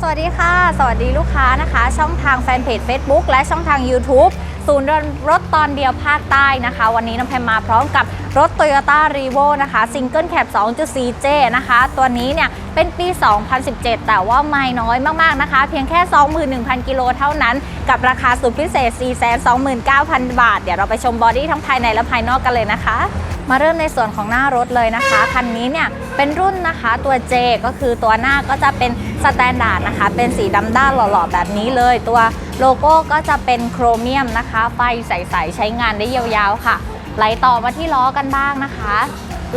สวัสดีค่ะ สวัสดีลูกค้านะคะ ช่องทางแฟนเพจ Facebook และช่องทาง YouTube ศูนย์รถตอนเดียวภาคใต้นะคะ วันนี้น้องแพมมาพร้อมกับรถ Toyota r e v o นะคะ Single Cab 2.4J นะคะ ตัวนี้เนี่ยเป็นปี 2017 แต่ว่าไม่น้อยมากๆนะคะ เพียงแค่ 21,000 กิโลเท่านั้น กับราคาสุดพิเศษ 429,000 บาท เดี๋ยวเราไปชมบอดี้ทั้งภายในและภายนอกกันเลยนะคะ มาเริ่มในส่วนของหน้ารถเลยนะคะ คันนี้เนี่ยเป็นรุ่นนะคะตัว J ก็คือตัวหน้าก็จะเป็นสแตนดาร์ดนะคะ เป็นสีดำด้านหล่อๆแบบนี้เลย ตัวโลโก้ก็จะเป็นโครเมียมนะคะ ไฟใสๆใช้งานได้ยาวๆค่ะ ไหลต่อมาที่ล้อกันบ้างนะคะ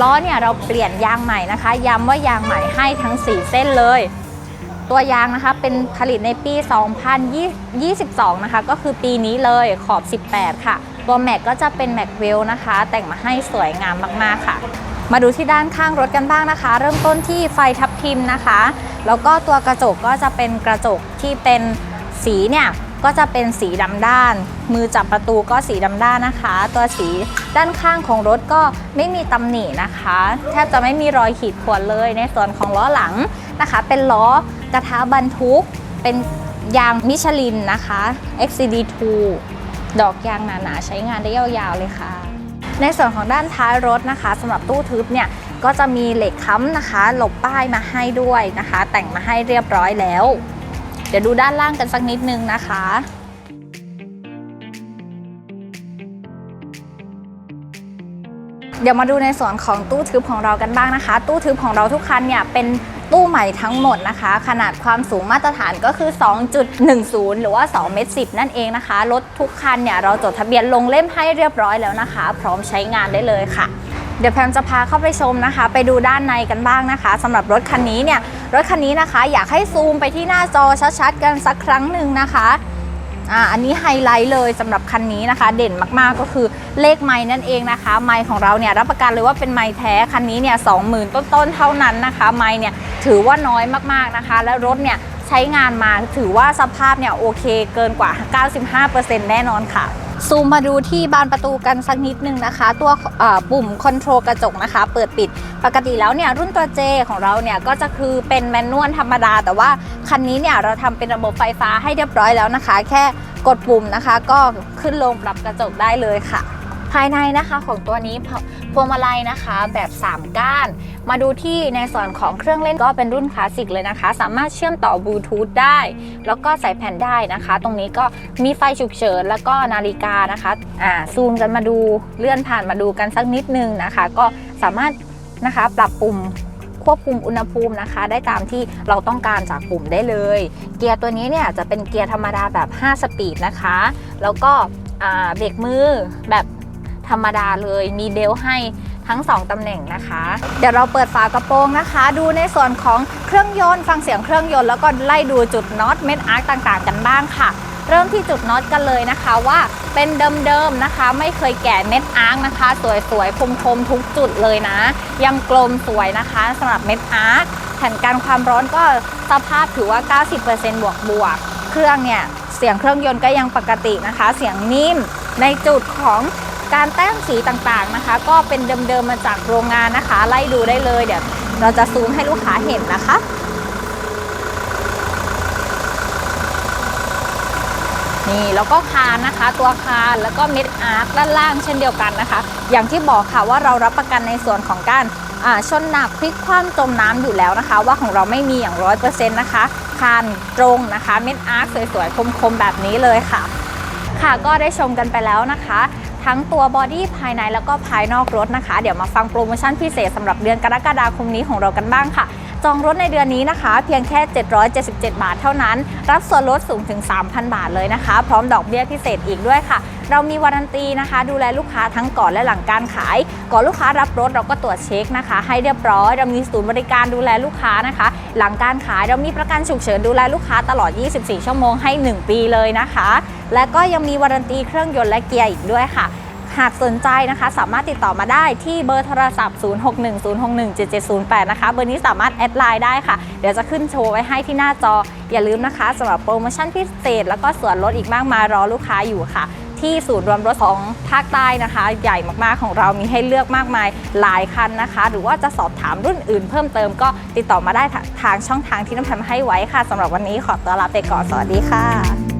ล้อเนี่ยเราเปลี่ยนยางใหม่นะคะ ย้ำว่ายางใหม่ให้ทั้ง 4 เส้นเลย ตัวยางนะคะเป็นผลิตในปี 2022 นะคะ ก็คือปีนี้เลยขอบ 18 ค่ะ ตัวแม็กก็จะเป็นแม็กเวลนะคะ แต่งมาให้สวยงามมากๆค่ะ มาดูที่ด้านข้างรถกันบ้างนะคะ เริ่มต้นที่ไฟทับทิมนะคะ แล้วก็ตัวกระจกก็จะเป็นกระจกที่เป็นสีเนี่ยก็จะเป็นสีดำด้าน มือจับประตูก็สีดำด้านนะคะ ตัวสีด้านข้างของรถก็ไม่มีตำหนินะคะ แทบจะไม่มีรอยขีดข่วนเลยในส่วนของล้อหลังนะคะ เป็นล้อกระทะบรรทุก เป็นยางมิชลินนะคะ XCD2 ดอกยางหนาๆใช้งานได้ยาวๆเลยค่ะ ในส่วนของด้านท้ายรถนะคะสำหรับตู้ทึบเนี่ยก็จะมีเหล็กค้ำนะคะ หลบป้ายมาให้ด้วยนะคะ แต่งมาให้เรียบร้อยแล้ว เดี๋ยวดูด้านล่างกันสักนิดนึงนะคะเดี๋ยวมาดูในส่วนของตู้ทึบของเรากันบ้างนะคะ ตู้ทึบของเราทุกคันเนี่ยเป็น ตู้ใหม่ทั้งหมดนะคะ ขนาดความสูงมาตรฐานก็คือ 2.10 หรือว่า2เมตร10 นั่นเองนะคะ รถทุกคันเนี่ยเราจดทะเบียนลงเล่มให้เรียบร้อยแล้วนะคะ พร้อมใช้งานได้เลยค่ะเดี๋ยวแพมจะพาเข้าไปชมนะคะ ไปดูด้านในกันบ้างนะคะสำหรับรถคันนี้เนี่ยรถคันนี้นะคะ อยากให้ซูมไปที่หน้าจอชัดๆ กันสักครั้งหนึ่งนะคะ อ่าอันนี้ไฮไลท์เลยสำหรับคันนี้นะคะ เด่นมากๆก็คือเลขไม้นั่นเองนะคะ ไม้ของเราเนี่ยรับประกันเลยว่าเป็นไม้แท้คันนี้เนี่ยสองหมื่นต้นๆเท่านั้นนะคะไม้เนี่ยถือว่าน้อยมากๆนะคะ และรถเนี่ยใช้งานมาถือว่าสภาพเนี่ยโอเคเกินกว่า 95%แน่นอนค่ะ ซูมมาดูที่บานประตูกันสักนิดนึงนะคะ ตัวปุ่มคอนโทรลกระจกนะคะ เปิดปิดปกติแล้วเนี่ยรุ่นตัว J ของเราเนี่ยก็จะคือเป็นแมนนวลธรรมดา แต่ว่าคันนี้เนี่ยเราทำเป็นระบบไฟฟ้าให้เรียบร้อยแล้วนะคะ แค่กดปุ่มนะคะ ก็ขึ้นลงปรับกระจกได้เลยค่ะ ภายในนะคะของตัวนี้ วงมาลัยนะคะแบบ 3 ก้าน มาดูที่ในส่วนของเครื่องเล่นก็เป็นรุ่นคลาสสิกเลยนะคะ สามารถเชื่อมต่อบลูทูธได้ แล้วก็ใส่แผ่นได้นะคะ ตรงนี้ก็มีไฟฉุกเฉินแล้วก็นาฬิกานะคะอ่าซูมกันมาดูเลื่อนผ่านมาดูกันสักนิดนึงนะคะ ก็สามารถนะคะปรับปุ่มควบคุมอุณหภูมินะคะ ได้ตามที่เราต้องการจากปุ่มได้เลย เกียร์ตัวนี้เนี่ยจะเป็นเกียร์ธรรมดาแบบ 5 สปีดนะคะ แล้วก็เบรกมือแบบ ธรรมดาเลยมีเบลให้ทั้ง 2 ตำแหน่งนะคะ เดี๋ยวเราเปิดฝากระโปรงนะคะ ดูในส่วนของเครื่องยนต์ฟังเสียงเครื่องยนต์แล้วก็ไล่ดูจุดน็อตเม็ดอาร์คต่างๆ กันบ้างค่ะ เริ่มที่จุดน็อตกันเลยนะคะว่าเป็นเดิมๆนะคะ ไม่เคยแกะเม็ดอาร์คนะคะ สวยๆคมๆทุกจุดเลยนะ ยังกลมสวยนะคะสำหรับเม็ดอาร์คแผ่นกันความร้อนก็สภาพถือว่า 90%บวกบวกๆเครื่องเนี่ยเสียงเครื่องยนต์ก็ยังปกตินะคะ เสียงนิ่มในจุดของ การแต้มสีต่างๆนะคะ ก็เป็นเดิมๆมาจากโรงงานนะคะ ไล่ดูได้เลยเดี๋ยวเราจะซูมให้ลูกค้าเห็นนะคะนี่แล้วก็คานนะคะ ตัวคานแล้วก็เม็ดอาร์คด้านล่างเช่นเดียวกันนะคะ อย่างที่บอกค่ะว่าเรารับประกันในส่วนของการชนหนักพลิกคว่ำจมน้ำอยู่แล้วนะคะ ว่าของเราไม่มีอย่างร้อยเปอร์เซ็นต์นะคะคานตรงนะคะ เม็ดอาร์คสวยๆ คมๆ แบบนี้เลยค่ะ ค่ะก็ได้ชมกันไปแล้วนะคะ ทั้งตัวบอดี้ภายในแล้วก็ภายนอกรถนะคะ เดี๋ยวมาฟังโปรโมชั่นพิเศษสำหรับเดือนกรกฎาคมนี้ของเรากันบ้างค่ะ จองรถในเดือนนี้นะคะ เพียงแค่ 777 บาทเท่านั้น รับส่วนลดสูงถึง 3,000 บาทเลยนะคะ พร้อมดอกเบี้ยพิเศษอีกด้วยค่ะเรามีวารันตีนะคะ ดูแลลูกค้าทั้งก่อนและหลังการขาย ก่อนลูกค้ารับรถเราก็ตรวจเช็คนะคะ ให้เรียบร้อย เรามีศูนย์บริการดูแลลูกค้านะคะ หลังการขายเรามีประกันฉุกเฉินดูแลลูกค้าตลอด 24 ชั่วโมงให้ 1 ปีเลยนะคะ และก็ยังมีวารันตีเครื่องยนต์และเกียร์อีกด้วยค่ะ หากสนใจนะคะสามารถติดต่อมาได้ที่เบอร์โทรศัพท์ 0610617708 นะคะ เบอร์นี้สามารถแอดไลน์ได้ค่ะ เดี๋ยวจะขึ้นโชว์ไว้ให้ที่หน้าจอ อย่าลืมนะคะสำหรับโปรโมชั่นพิเศษ แล้วก็ส่วนลดอีกมากมายรอลูกค้าอยู่ค่ะ ที่ศูนย์รวมรถของภาคใต้นะคะ ใหญ่มากๆของเรามีให้เลือกมากมายหลายคันนะคะ หรือว่าจะสอบถามรุ่นอื่นเพิ่มเติมก็ติดต่อมาได้ทางช่องทางที่น้ำแพมให้ไว้ค่ะสำหรับวันนี้ขอตัวลาไปก่อนสวัสดีค่ะ